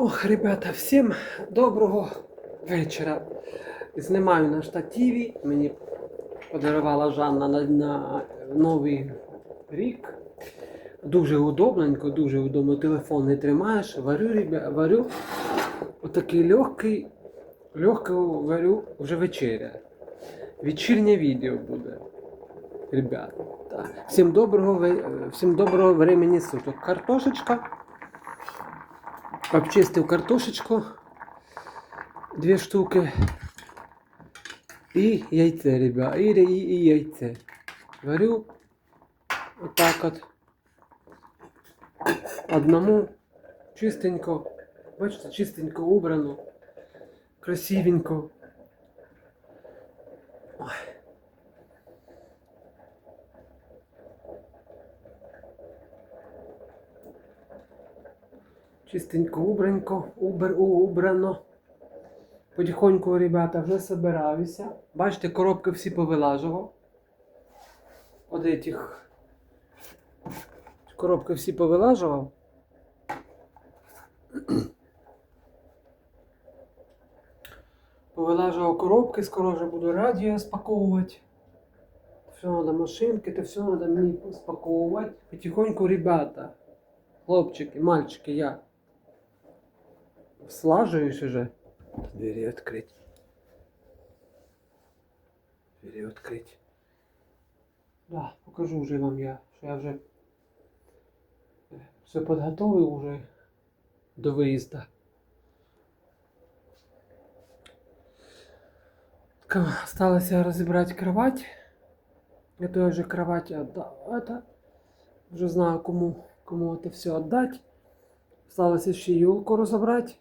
Ох, ребята, всім доброго вечора. Знімаю на штативі. Мені подарувала Жанна на, на Новий рік. Дуже удобненько, дуже удобно. Телефон не тримаєш. Варю, ребя, варю. Отакий легкий, легкий варю вже вечеря. Вечірнє відео буде. Ребят. Так. Всім доброго, всім доброго времени суток. Картошечка. Обчистив картошечку. Дві штуки. І яйце, ребят. І, і, і яйце. Варю. Отак от. Одному чистенько. Бачите, чистенько убрано. Красивенько. Ой. Чистенько, убранько, убр, у- убрано. Потихоньку, ребята, вже собираюся. Бачите, коробки всі повилажував. От. Коробки всі повилажував. Повилажував коробки, скоро вже буду радіо спаковувати. Все надо машинки, это все надо мені спаковувати. Потихоньку, ребята, хлопчики, мальчики, я слаживаюсь уже. Двери открыть. Двери открыть. Да, покажу вже вам я, що я вже е, все підготовив уже до виїзду. Ка- Осталося розібрати кровать. Это я вже кровать отдал. Это вже знаю, кому, кому это все отдать. Осталось ще елку розібрати.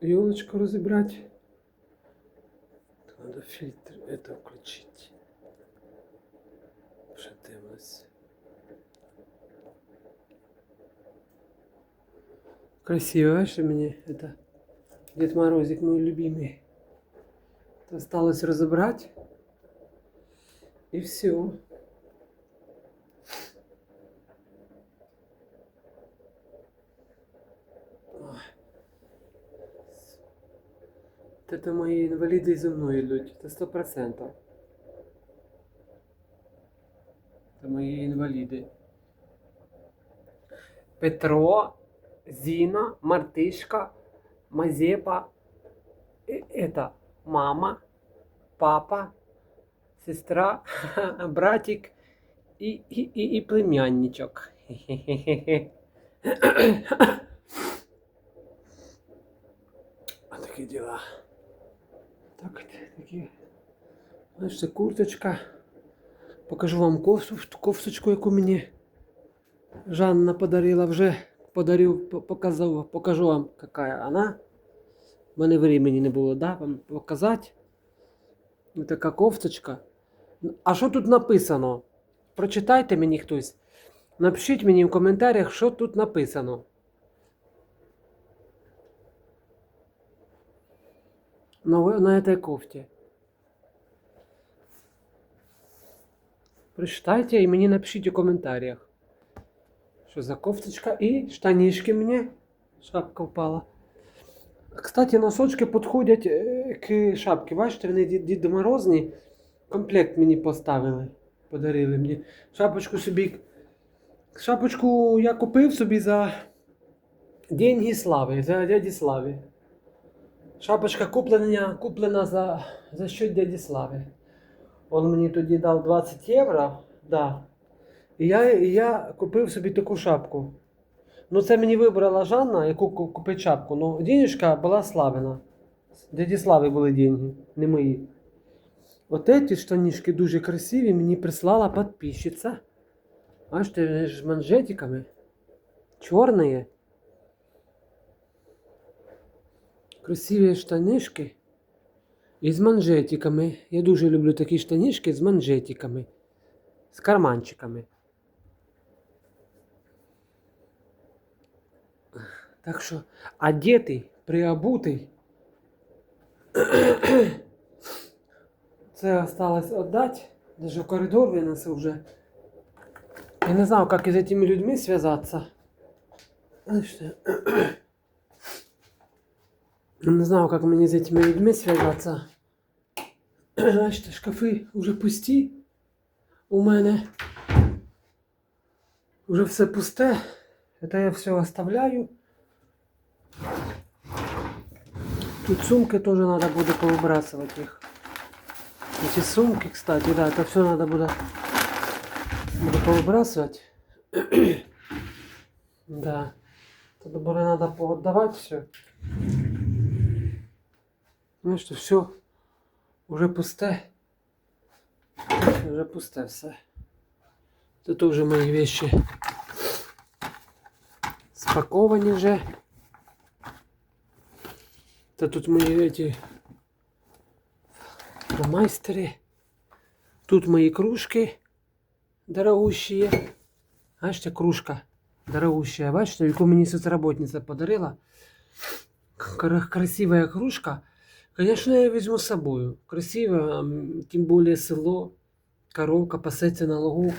Елочку разобрать. Надо фильтр это включить. Дивлюсь. Красиво, что мне это Дед Морозик мой любимый. Это осталось разобрать. И все. Это мои инвалиды зі мною йдуть. Це сто процентов. Це мої інваліди. Петро, Зіна, Мартишка, Мазепа, э, это мама, папа, сестра, братик і, і, і, і племянничок. А такі діла. Так, такі. Знаєш, це курточка. Покажу вам кофточку, яку мені Жанна подарила вже. Подарив, показав, покажу вам, яка вона. У мене времени не було, да, вам показати. Ось така кофточка. А що тут написано? Прочитайте мені хтось. Напишіть мені в коментарях, що тут написано. На, этой кофте. Прочитайте и мне напишите в комментариях. Что за кофточка и штанишки мне. Шапка упала. Кстати, носочки підходять е, к шапці. Бачите, вони Ді- Дід Морозні. Комплект мені поставили. Подарили мені. Шапочку собі. Шапочку я купив собі за деньги слави, за дяді Слави. Шапочка куплена, куплена за, за счет дяді Слави. Он мені тоді дав 20 євро. Да. І я, я купив собі таку шапку. Ну, це мені вибрала Жанна, яку ку- купити шапку. Ну, денежка була славина. Дяді Слави були деньги, не мої. От ці штанішки дуже красиві, мені прислала підписчиця. Бачите, вони з манжетиками. Чорні. Красиві штанишки. І з манжетиками. Я дуже люблю такі штанишки з манжетиками. З карманчиками. Так що одетий, приобутий. Це осталось віддати. Даже в коридор винесли вже. Я не знаю, как из этими людьми связаться. Не знаю, как мне с этими людьми связаться. Значить, шкафи вже пусті. У мене вже все пусте. Это я все оставляю. Тут сумки тоже надо будет повыбрасывать их. Эти сумки, кстати, да, это все надо будет, буду повыбрасывать. да. Тут будет надо поотдавать все. Ну что, все уже пусте. Уже пусте все. Тут уже мои вещи спаковані вже. Та тут мої эти майстери. Тут мої кружки дорогущие. Бачите, кружка дорогущая. Бачите, яку мені соцработниця подарила. Кра- Красивая кружка. Конечно, я візьму з собою. Красиво, м, тим более село, коровка пасеться на лугу.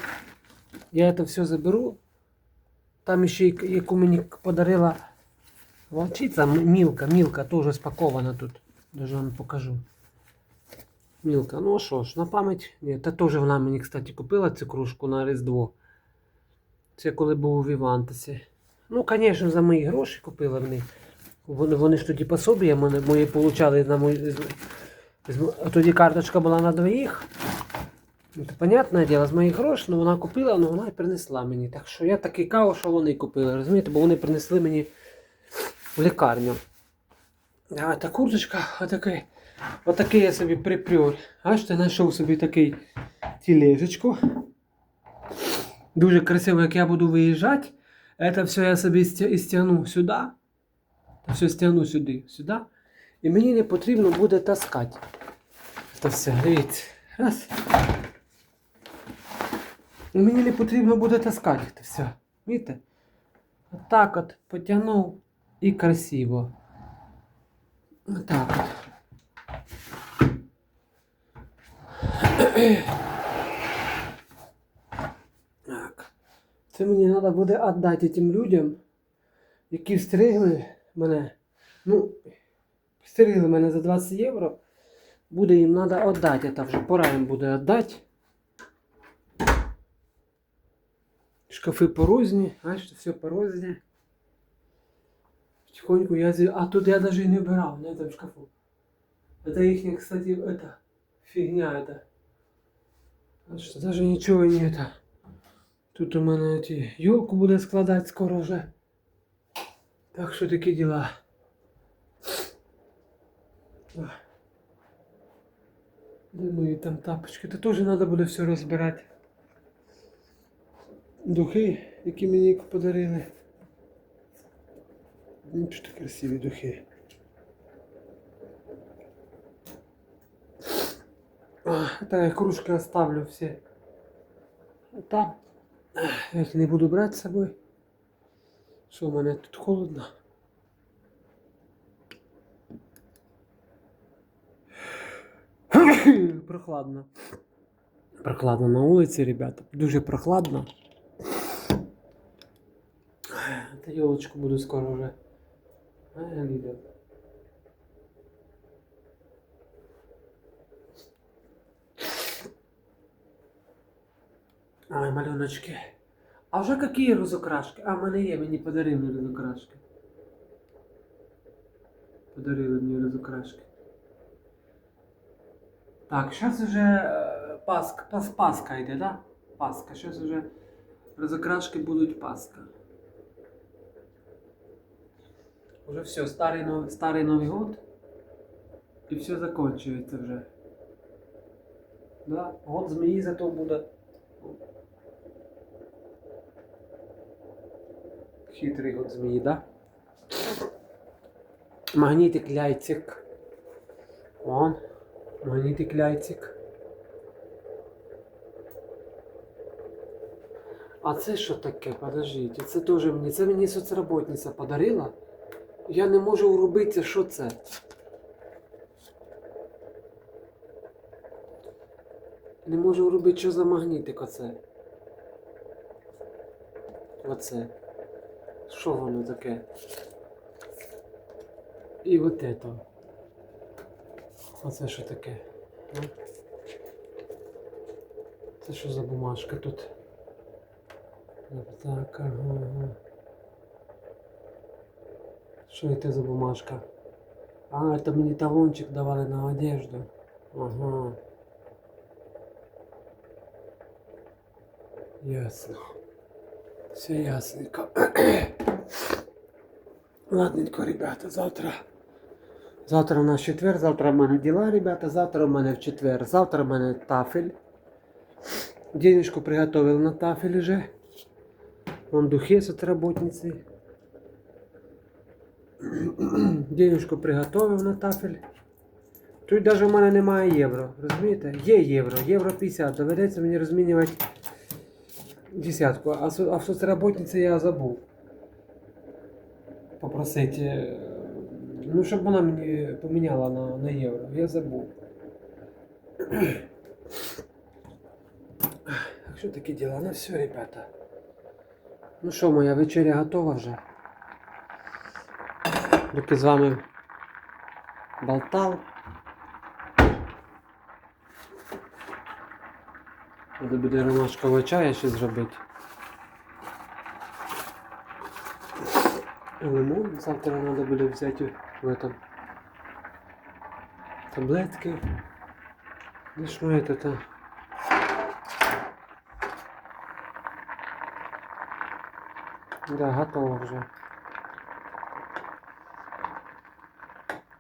Я это все заберу. Там ще яку мені подарила волчиця, Мілка, Мілка теж спакована тут. Даже вам покажу. Мілка, ну а що ж, на пам'ять. Ні, та теж вона мені, кстати, купила цю кружку на Різдво. Це коли був у Вівантесі. Ну, звісно, за мої гроші купила вони. Вони, вони ж тоді пособія мене, мої получали на мої. тоді карточка була на двоїх. Ну, понятне діло, з моїх грошей, ну вона купила, ну вона і принесла мені. Так що я такий каву, що вони купили, розумієте, бо вони принесли мені в лікарню. А та курточка, отакий, отакий я собі припрю. Бачите, знайшов собі такий тілежечку. Дуже красиво, як я буду виїжджати. Это все я собі стя- стягну сюди. Все стягну сюди, сюди. І мені не потрібно буде таскати. Це все, дивіться. Раз. І мені не потрібно буде таскати це все. Видите? Отак от потягнув і красиво. Отак от. Так. Це мені треба буде віддати тим людям, які встригли мене. Ну, встригли мене за 20 євро. Буде їм треба віддати. Це вже пора їм буде віддати. Шкафи порозні, бачите, все порозні. Потихоньку я зі... А тут я даже и не убирал на этом шкафу. Это их, кстати, это фигня это. А что, даже ничего не это. Тут у мене эти елку буде складати скоро вже. Так що такі діла. Де мої там тапочки? Та теж треба буде все розбирати. Духи, які мені подарили. Ну, що красиві духи. Та я кружки оставлю всі. Там. Я їх не буду брати з собою. Що в мене тут холодно. Прохладно. Прохладно на вулиці, ребята. Дуже прохладно. Та елочку буду скоро вже. Ліда. Ой, малюночки. А вже які розукрашки? А, в мене є, мені подарили розукрашки. Подарили мені розукрашки. Так, зараз вже Пасха, пас, Пасха йде, да? Пасха. Зараз вже розукрашки будуть Пасха. Уже все, старий, нов- старий Новий год. І все закінчується вже. Да? Год змії зато буде. Хитрий год змії, да? Магнітик ляйцик. Вон. Магнітик ляйцик. А це що таке? Подождіть, це теж мені. Це мені соцработниця подарила. Я не можу врубитися, що це. Не можу врубити, що за магнітик оце. Оце. Що воно таке? І от это. Оце що таке? Ну? Це що за бумажка тут? Так, ага. Що це за бумажка? А, это мені талончик давали на одежду. Ага. Ясно. Все ясненько. Ладненько, ребята, завтра. Завтра у нас четвер, завтра в мене діла, ребята, завтра у мене в четвер, завтра в мене тафель. Денежку приготовил на тафель уже. Вон духи с отработницы. Денежку приготовив на тафель. Тут навіть у мене немає євро. Розумієте? Є євро, євро 50. Доведеться мені розмінювати десятку. А в соцработниці я забув. Попросити. е, Ну, щоб вона мені поміняла на, на євро. Я забув. Що такі діла? Ну все, ребята. Ну що, моя вечеря готова вже. Доки з вами болтав. Треба буде ромашкового чая ще зробити. Лимон завтра треба буде взяти в этом таблетки. Ну що это то? Да, готово вже.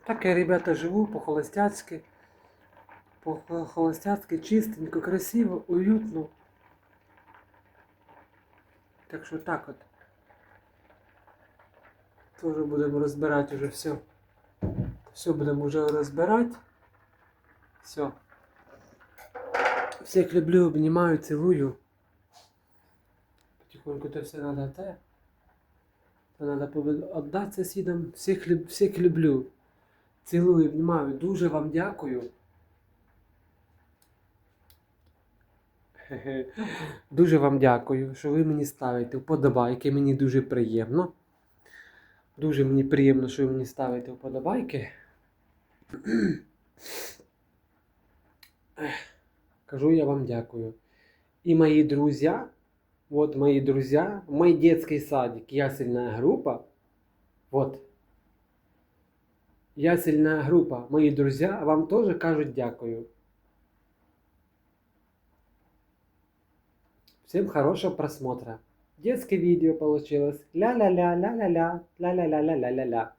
Так я, ребята, живу по-холостяцки. По-холостяцки, чистенько, красиво, уютно. Так що так от. Тоже будемо розбирати уже все. Все будемо вже розбирати. Все. Всіх люблю, обнімаю, цілую. Потихоньку то все надо те. То надо віддати сусідам. Всіх, всіх люблю. Цілую, обнімаю. Дуже вам дякую. Дуже вам дякую, що ви мені ставите вподобайки. Мені дуже приємно. Дуже мені приємно, що ви мені ставите вподобайки. Ех, Кажу я вам дякую. И мои друзья, вот мои друзья, мой детский садик, ясельная группа, вот, ясельная группа, мои друзья вам тоже кажут дякую. Всем хорошего просмотра. Детское видео получилось. Ля-ля-ля, ля-ля-ля, ля-ля-ля-ля-ля-ля-ля.